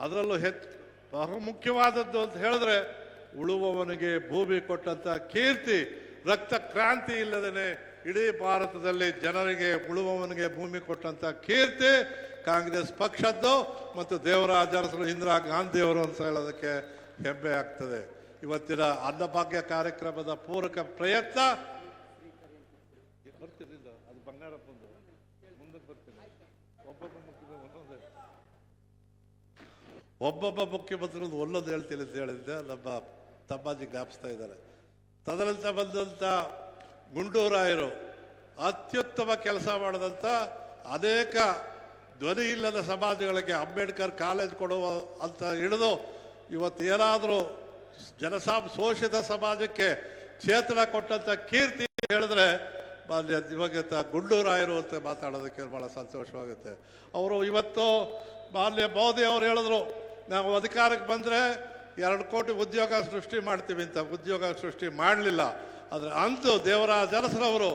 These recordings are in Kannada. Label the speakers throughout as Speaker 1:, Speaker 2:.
Speaker 1: ಅದರಲ್ಲೂ ಹೆಚ್ಚು ಬಹುಮುಖ್ಯವಾದದ್ದು ಅಂತ ಹೇಳಿದ್ರೆ ಉಳುವವನಿಗೆ ಭೂಮಿ ಕೊಟ್ಟಂತ ಕೀರ್ತಿ, ರಕ್ತ ಕ್ರಾಂತಿ ಇಲ್ಲದೇನೆ ಇಡೀ ಭಾರತದಲ್ಲಿ ಜನರಿಗೆ ಉಳುವವನಿಗೆ ಭೂಮಿ ಕೊಟ್ಟಂತ ಕೀರ್ತಿ ಕಾಂಗ್ರೆಸ್ ಪಕ್ಷದ್ದು ಮತ್ತು ದೇವರಾಜ ಅರಸರು ಇಂದಿರಾ ಗಾಂಧಿಯವರು ಅಂತ ಹೇಳೋದಕ್ಕೆ ಹೆಮ್ಮೆ ಆಗ್ತದೆ. ಇವತ್ತಿನ ಅನ್ನಭಾಗ್ಯ ಕಾರ್ಯಕ್ರಮದ ಪೂರಕ ಪ್ರಯತ್ನ. ಬರ್ತಿರ್ಲಿಲ್ಲ ಅದು ಬಂಗಾರಪ್ಪಂದು. ಮುಂದಕ್ಕೆ ಬರ್ತೀನಿ. ಒಬ್ಬೊಬ್ಬ ಒಬ್ಬೊಬ್ಬ ಮುಖ್ಯಮಂತ್ರಿಗಳು ಒಂದೊಂದು ಹೇಳ್ತೀನಿ ಅಂತ ಹೇಳಿದ್ದೆ ನಮ್ಮ ತಮ್ಮಾಜಿ ಜ್ಞಾಪಿಸ್ತಾ ಇದ್ದಾರೆ. ತದನಂತರ ಬಂದಂಥ ಗುಂಡೂರಾಯರು ಅತ್ಯುತ್ತಮ ಕೆಲಸ ಮಾಡಿದಂಥ ಅನೇಕ ಧ್ವನಿ ಇಲ್ಲದ ಸಮಾಜಗಳಿಗೆ ಅಂಬೇಡ್ಕರ್ ಕಾಲೇಜ್ ಕೊಡುವ ಅಂತ ಹಿಡಿದು ಇವತ್ತು ಏನಾದರೂ ಜನಸಾಮ್ ಶೋಷಿತ ಸಮಾಜಕ್ಕೆ ಚೇತನ ಕೊಟ್ಟಂತ ಕೀರ್ತಿ ಹೇಳಿದ್ರೆ ಮಾನ್ಯ ದಿವಂಗತ ಗುಂಡೂರಾಯರು ಅಂತ ಮಾತಾಡೋದಕ್ಕೆ ಬಹಳ ಸಂತೋಷವಾಗುತ್ತೆ. ಅವರು ಇವತ್ತು ಮಾನ್ಯ ಮೋದಿ ಅವರು ಹೇಳಿದ್ರು ನಾವು ಅಧಿಕಾರಕ್ಕೆ ಬಂದರೆ ಎರಡು ಕೋಟಿ ಉದ್ಯೋಗ ಸೃಷ್ಟಿ ಮಾಡ್ತೀವಿ ಅಂತ. ಉದ್ಯೋಗ ಸೃಷ್ಟಿ ಮಾಡಲಿಲ್ಲ. ಆದರೆ ಅಂತೂ ದೇವರಾಜ ಅರಸರವರು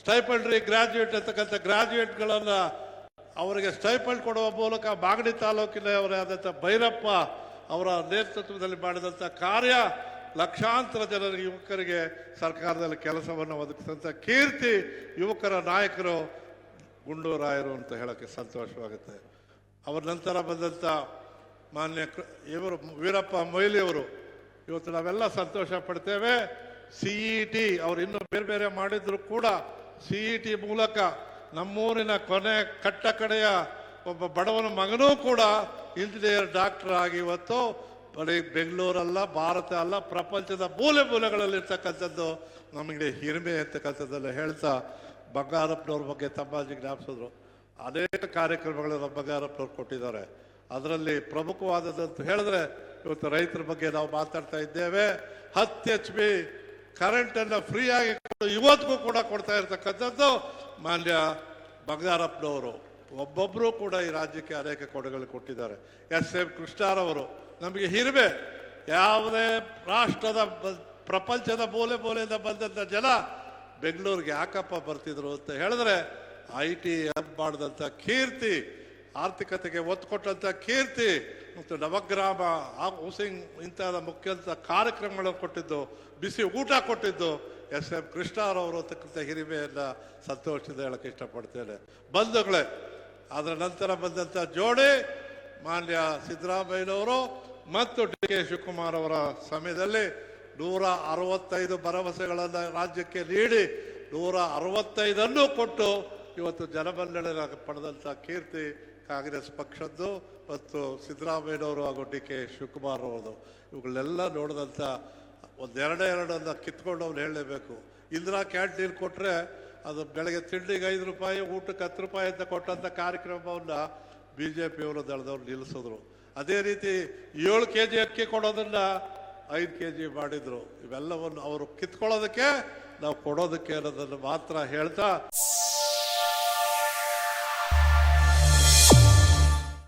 Speaker 1: ಸ್ಟೈಪಲ್ಡ್ರಿ ಗ್ರಾಜ್ಯುಯೇಟ್ ಅಂತಕ್ಕಂಥ ಗ್ರಾಜ್ಯುಯೇಟ್ಗಳನ್ನು ಅವರಿಗೆ ಸ್ಟೈಪಲ್ಡ್ ಕೊಡುವ ಮೂಲಕ ಬಾಗಡಿ ತಾಲೂಕಿನ ಅವರೇ ಆದಂಥ ಭೈರಪ್ಪ ಅವರ ನೇತೃತ್ವದಲ್ಲಿ ಮಾಡಿದಂಥ ಕಾರ್ಯ ಲಕ್ಷಾಂತರ ಜನರಿಗೆ ಯುವಕರಿಗೆ ಸರ್ಕಾರದಲ್ಲಿ ಕೆಲಸವನ್ನು ಒದಗಿಸಿದಂಥ ಕೀರ್ತಿ ಯುವಕರ ನಾಯಕರು ಗುಂಡೂರಾಯರು ಅಂತ ಹೇಳೋಕ್ಕೆ ಸಂತೋಷವಾಗುತ್ತೆ. ಅವರ ನಂತರ ಬಂದಂಥ ಮಾನ್ಯ ಇವರು, ವೀರಪ್ಪ ಮೊಯ್ಲಿಯವರು ಇವತ್ತು ನಾವೆಲ್ಲ ಸಂತೋಷ ಪಡ್ತೇವೆ. ಸಿಇ ಟಿ ಅವ್ರು ಇನ್ನೂ ಬೇರೆ ಬೇರೆ ಮಾಡಿದ್ರು ಕೂಡ ಸಿಇ ಟಿ ಮೂಲಕ ನಮ್ಮೂರಿನ ಕೊನೆ ಕಟ್ಟ ಕಡೆಯ ಒಬ್ಬ ಬಡವನ ಮಗನೂ ಕೂಡ ಇಂಜಿನಿಯರ್ ಡಾಕ್ಟರ್ ಆಗಿ ಇವತ್ತು ಬರೀ ಬೆಂಗಳೂರಲ್ಲ, ಭಾರತ ಅಲ್ಲ, ಪ್ರಪಂಚದ ಮೂಲೆ ಮೂಲೆಗಳಲ್ಲಿರ್ತಕ್ಕಂಥದ್ದು ನಮಗೆ ಹಿರಿಮೆ ಅಂತಕ್ಕಂಥದ್ದೆಲ್ಲ ಹೇಳ್ತಾ ಬಂಗಾರಪ್ಪನವ್ರ ಬಗ್ಗೆ ತಮ್ಮ ಜ್ಞಾಪಿಸಿದ್ರು. ಅನೇಕ ಕಾರ್ಯಕ್ರಮಗಳನ್ನು ಬಂಗಾರಪ್ಪನವ್ರು ಕೊಟ್ಟಿದ್ದಾರೆ. ಅದರಲ್ಲಿ ಪ್ರಮುಖವಾದದ್ದು ಅಂತ ಹೇಳಿದ್ರೆ, ಇವತ್ತು ರೈತರ ಬಗ್ಗೆ ನಾವು ಮಾತಾಡ್ತಾ ಇದ್ದೇವೆ. ಹತ್ತು ಎಚ್ ಬಿ ಕರೆಂಟನ್ನು ಫ್ರೀಯಾಗಿ ಇವತ್ತಿಗೂ ಕೂಡ ಕೊಡ್ತಾ ಇರ್ತಕ್ಕಂಥದ್ದು ಮಾನ್ಯ ಬಂಗಾರಪ್ಪನವರು. ಒಬ್ಬೊಬ್ಬರು ಕೂಡ ಈ ರಾಜ್ಯಕ್ಕೆ ಅನೇಕ ಕೊಡುಗೆಗಳು ಕೊಟ್ಟಿದ್ದಾರೆ. ಎಸ್ ಎಂ ಕೃಷ್ಣಾರವರು ನಮಗೆ ಹಿರಿಮೆ, ಯಾವುದೇ ರಾಷ್ಟ್ರದ ಪ್ರಪಂಚದ ಮೂಲೆ ಮೂಲೆಯಿಂದ ಬಂದಂಥ ಜನ ಬೆಂಗಳೂರಿಗೆ ಯಾಕಪ್ಪ ಬರ್ತಿದ್ರು ಅಂತ ಹೇಳಿದ್ರೆ, ಐ ಟಿ ಹಬ್ ಮಾಡಿದಂಥ ಕೀರ್ತಿ ಆರ್ಥಿಕತೆಗೆ ಒತ್ತು ಕೊಟ್ಟಂಥ ಕೀರ್ತಿ ಮತ್ತು ನವಗ್ರಾಮ ಹೌಸಿಂಗ್ ಇಂತಹ ಮುಖ್ಯಂತ ಕಾರ್ಯಕ್ರಮಗಳನ್ನು ಕೊಟ್ಟಿದ್ದು, ಬಿಸಿ ಊಟ ಕೊಟ್ಟಿದ್ದು, ಎಸ್ ಎಂ ಕೃಷ್ಣರವರು ಅಂತಕ್ಕಂಥ ಹಿರಿಮೆಯನ್ನು ಸಂತೋಷದಿಂದ ಹೇಳಕ್ಕೆ ಇಷ್ಟಪಡ್ತೇನೆ. ಬಂಧುಗಳೇ, ಅದರ ನಂತರ ಬಂದಂಥ ಜೋಡಿ ಮಾನ್ಯ ಸಿದ್ದರಾಮಯ್ಯನವರು ಮತ್ತು ಡಿ ಕೆ ಶಿವಕುಮಾರ್ ಅವರ ಸಮಯದಲ್ಲಿ ನೂರ ಅರವತ್ತೈದು ಭರವಸೆಗಳನ್ನು ರಾಜ್ಯಕ್ಕೆ ನೀಡಿ ನೂರ ಅರವತ್ತೈದನ್ನು ಕೊಟ್ಟು ಇವತ್ತು ಜನಮನ್ನಣೆ ಪಡೆದಂಥ ಕೀರ್ತಿ ಕಾಂಗ್ರೆಸ್ ಪಕ್ಷದ್ದು ಮತ್ತು ಸಿದ್ದರಾಮಯ್ಯನವರು ಹಾಗೂ ಡಿ ಕೆ ಶಿವಕುಮಾರ್ ಅವರದು. ಇವುಗಳನ್ನೆಲ್ಲ ನೋಡಿದಂಥ ಒಂದೆರಡೇ ಎರಡನ್ನ ಕಿತ್ಕೊಂಡು ಅವ್ನು ಹೇಳಲೇಬೇಕು. ಇಂದಿರಾ ಕ್ಯಾಂಟೀನ್ ಕೊಟ್ಟರೆ ಅದು ಬೆಳಗ್ಗೆ ತಿಂಡಿಗೆ ಐದು ರೂಪಾಯಿ, ಊಟಕ್ಕೆ ಹತ್ತು ರೂಪಾಯಿ ಅಂತ ಕೊಟ್ಟಂಥ ಕಾರ್ಯಕ್ರಮವನ್ನು ಬಿ ಜೆ ಪಿಯವರು ದಳದವ್ರು ನಿಲ್ಲಿಸಿದ್ರು. ಅದೇ ರೀತಿ ಏಳು ಕೆ ಜಿ ಅಕ್ಕಿ ಕೊಡೋದನ್ನು ಐದು ಕೆ ಜಿ ಮಾಡಿದ್ರು. ಇವೆಲ್ಲವನ್ನು ಅವರು ಕಿತ್ಕೊಳ್ಳೋದಕ್ಕೆ, ನಾವು ಕೊಡೋದಕ್ಕೆ ಅನ್ನೋದನ್ನು ಮಾತ್ರ ಹೇಳ್ತಾ